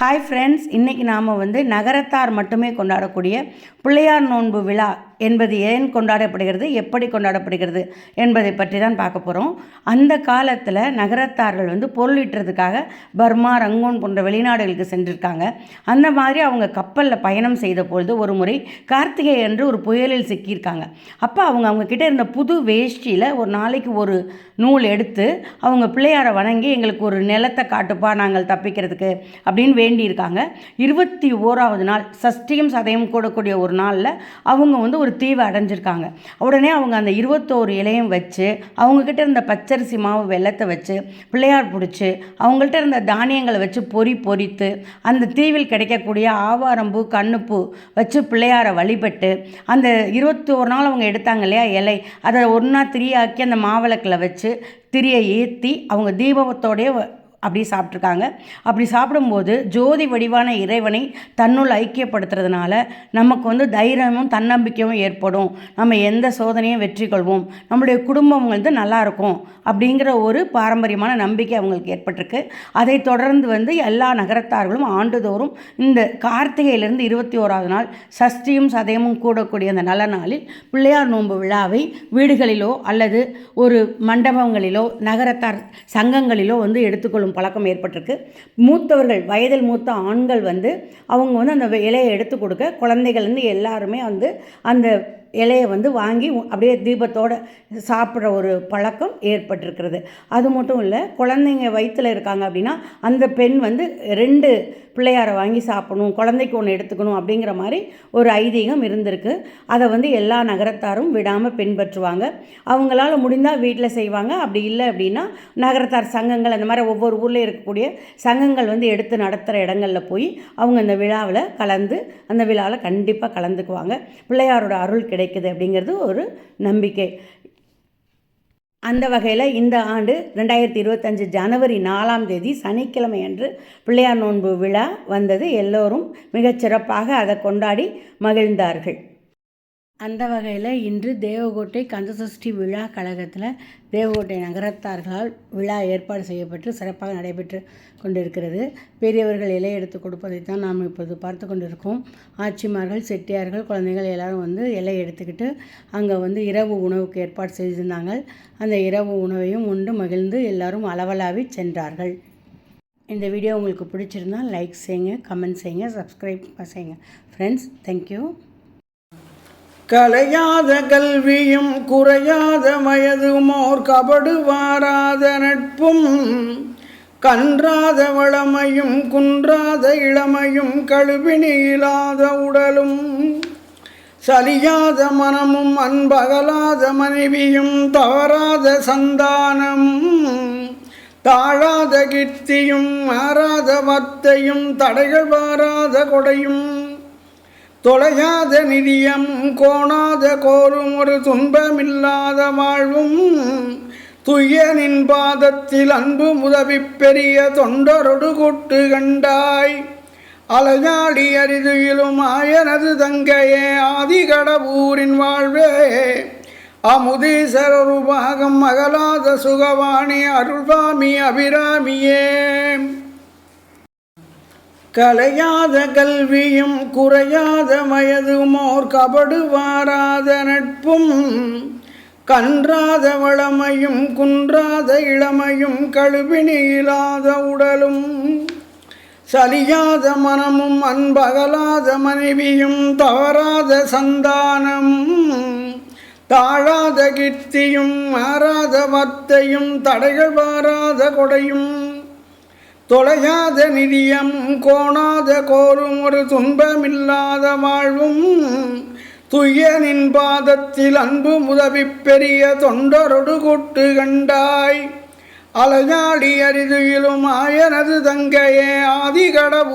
Hi friends இன்றைக்கி நாம் வந்து நகரத்தார் மட்டுமே கொண்டாடக்கூடிய பிள்ளையார் நோன்பு விழா என்பது ஏன் கொண்டாடப்படுகிறது எப்படி கொண்டாடப்படுகிறது என்பதை பற்றி தான் பார்க்க போகிறோம் அந்த காலத்தில் நகரத்தார்கள் வந்து பொருளீட்டுறதுக்காக பர்மா ரங்கோன் போன்ற வெளிநாடுகளுக்கு சென்றிருக்காங்க. அந்த மாதிரி அவங்க கப்பலில் பயணம் செய்த பொழுது ஒரு முறை கார்த்திகை என்று ஒரு புயலில் சிக்கியிருக்காங்க. அப்போ அவங்க அவங்கக்கிட்ட இருந்த புது வேஷ்டியில் ஒரு நாளைக்கு ஒரு நூல் எடுத்து அவங்க பிள்ளையாரை வணங்கி எங்களுக்கு ஒரு நிலத்தை காட்டுப்பா நாங்கள் தப்பிக்கிறதுக்கு அப்படின்னு வேண்டியிருக்காங்க. இருபத்தி ஓராவது நாள் சஷ்டியும் சதயம் கூடக்கூடிய ஒரு நாளில் அவங்க வந்து ஒரு தீவை அடைஞ்சிருக்காங்க. உடனே அவங்க அந்த இருபத்தோரு இலையும் வச்சு அவங்கக்கிட்ட இருந்த பச்சரிசி மாவு வெள்ளத்தை வச்சு பிள்ளையார் பிடிச்சி அவங்கள்ட்ட இருந்த தானியங்களை வச்சு பொறி பொரித்து அந்த தீவில் கிடைக்கக்கூடிய ஆவாரம்பூ கண்ணுப்பூ வச்சு பிள்ளையாரை வழிபட்டு அந்த இருபத்தி ஒரு நாள் அவங்க எடுத்தாங்க இல்லையா இலை அதை ஒன்றா திரியாக்கி அந்த மாவிளக்கில் வச்சு திரியை ஏற்றி அவங்க தீபத்தோடைய அப்படி சாப்பிட்ருக்காங்க. அப்படி சாப்பிடும்போது ஜோதி வடிவான இறைவனை தன்னுள் ஐக்கியப்படுத்துறதுனால நமக்கு வந்து தைரியமும் தன்னம்பிக்கையும் ஏற்படும். நம்ம எந்த சோதனையும் வெற்றி கொள்வோம். நம்மளுடைய குடும்பம் வந்து நல்லாயிருக்கும் அப்படிங்கிற ஒரு பாரம்பரியமான நம்பிக்கை அவங்களுக்கு ஏற்பட்டிருக்கு. அதை தொடர்ந்து வந்து எல்லா நகரத்தார்களும் ஆண்டுதோறும் இந்த கார்த்திகையிலிருந்து இருபத்தி ஓராவது நாள் சஷ்டியும் சதயமும் கூடக்கூடிய அந்த நல்ல நாளில் பிள்ளையார் நோன்பு விழாவை வீடுகளிலோ அல்லது ஒரு மண்டபங்களிலோ நகரத்தார் சங்கங்களிலோ வந்து எடுத்துக்கொள்ளும் சாப்பிடும் பழக்கம் ஏற்பட்டிருக்கு. மூத்தவர்கள் வயதில் மூத்த ஆண்கள் வந்து அவங்க வந்து அந்த இலையை எடுத்து கொடுக்க குழந்தைகள் வந்து எல்லாருமே வந்து அந்த இலையை வந்து வாங்கி அப்படியே தீபத்தோடு சாப்பிட்ற ஒரு பழக்கம் ஏற்பட்டிருக்கிறது. அது மட்டும் இல்லை குழந்தைங்க வயிற்றில் இருக்காங்க அப்படின்னா அந்த பெண் வந்து ரெண்டு பிள்ளையாரை வாங்கி சாப்பிடணும் குழந்தைக்கு ஒன்று எடுத்துக்கணும் அப்படிங்கிற மாதிரி ஒரு ஐதீகம் இருந்திருக்கு. அதை வந்து எல்லா நகரத்தாரும் விடாமல் பின்பற்றுவாங்க. அவங்களால முடிந்தால் வீட்டில் செய்வாங்க. அப்படி இல்லை அப்படின்னா நகரத்தார் சங்கங்கள் அந்த மாதிரி ஒவ்வொரு ஊரில் இருக்கக்கூடிய சங்கங்கள் வந்து எடுத்து நடத்துகிற இடங்களில் போய் அவங்க அந்த விழாவில் கலந்து அந்த விழாவில் கண்டிப்பாக கலந்துக்குவாங்க. பிள்ளையாரோட அருள் கிடை கிடைக்குது அப்படிங்கிறது ஒரு நம்பிக்கை. அந்த வகையில் இந்த ஆண்டு ரெண்டாயிரத்தி இருபத்தஞ்சு ஜனவரி நாலாம் தேதி சனிக்கிழமை அன்று பிள்ளையார் நோன்பு விழா வந்தது. எல்லோரும் மிகச்சிறப்பாக அதை கொண்டாடி மகிழ்ந்தார்கள். அந்த வகையில் இன்று தேவகோட்டை கந்தசஷ்டி விழா கழகத்தில் தேவகோட்டை நகரத்தார்களால் விழா ஏற்பாடு செய்யப்பட்டு சிறப்பாக நடைபெற்று கொண்டிருக்கிறது. பெரியவர்கள் இலை எடுத்து கொடுப்பதை தான் நாம் இப்போது பார்த்து கொண்டிருக்கோம். ஆட்சிமார்கள் செட்டியார்கள் குழந்தைகள் எல்லோரும் வந்து இலை எடுத்துக்கிட்டு அங்கே வந்து இரவு உணவுக்கு ஏற்பாடு செய்திருந்தாங்க. அந்த இரவு உணவையும் உண்டு மகிழ்ந்து எல்லோரும் அளவலாவி சென்றார்கள். இந்த வீடியோ உங்களுக்கு பிடிச்சிருந்தால் லைக் செய்யுங்க கமெண்ட் செய்யுங்க சப்ஸ்கிரைப் செய்யுங்க. ஃப்ரெண்ட்ஸ் தேங்க்யூ கலையாத கல்வியும் குறையாத வயதுமோர் கபடு வாராத நட்பும் கன்றாத வளமையும் குன்றாத இளமையும் கழுவினியிலாத உடலும் சலியாத மனமும் அன்பகலாத மனைவியும் தவறாத சந்தானம் தாழாத கீர்த்தியும் மாறாத வார்த்தையும் தடைகள் வாராத கொடையும் தொலையாத நிதியம் கோணாத கோரும் ஒரு துன்பமில்லாத வாழ்வும் துயனின் பாதத்தில் அன்பு உதவி பெரிய தொண்டரொடு கூட்டு கண்டாய். அலையாடி அரிதுயிலும் ஆயனது தங்கையே ஆதிகடபூரின் வாழ்வே. அமுதீசர் ஒரு பாகம் அகலாத சுகவாணி அருள்வாமி அபிராமியே. கலையாத கல்வியும் குறையாத மயதுமோர் கபடு வாராத நட்பும் கன்றாத வளமையும் குன்றாத இளமையும் கழுவினியிலாத உடலும் சலியாத மனமும் அன்பகலாத மனைவியும் தவறாத சந்தானம் தாழாத கீர்த்தியும் மாறாத வார்த்தையும் தடைகள் வாராத கொடையும் தொலையாத நிதியம் கோணாத கோரும் ஒரு துன்பமில்லாத வாழ்வும் துயனின் பாதத்தில் அன்பு உதவி பெரிய தொண்டரொடு கூட்டு கண்டாய். அலையாடி அரிதுயிலும் ஆயனது தங்கையே ஆதிகடவு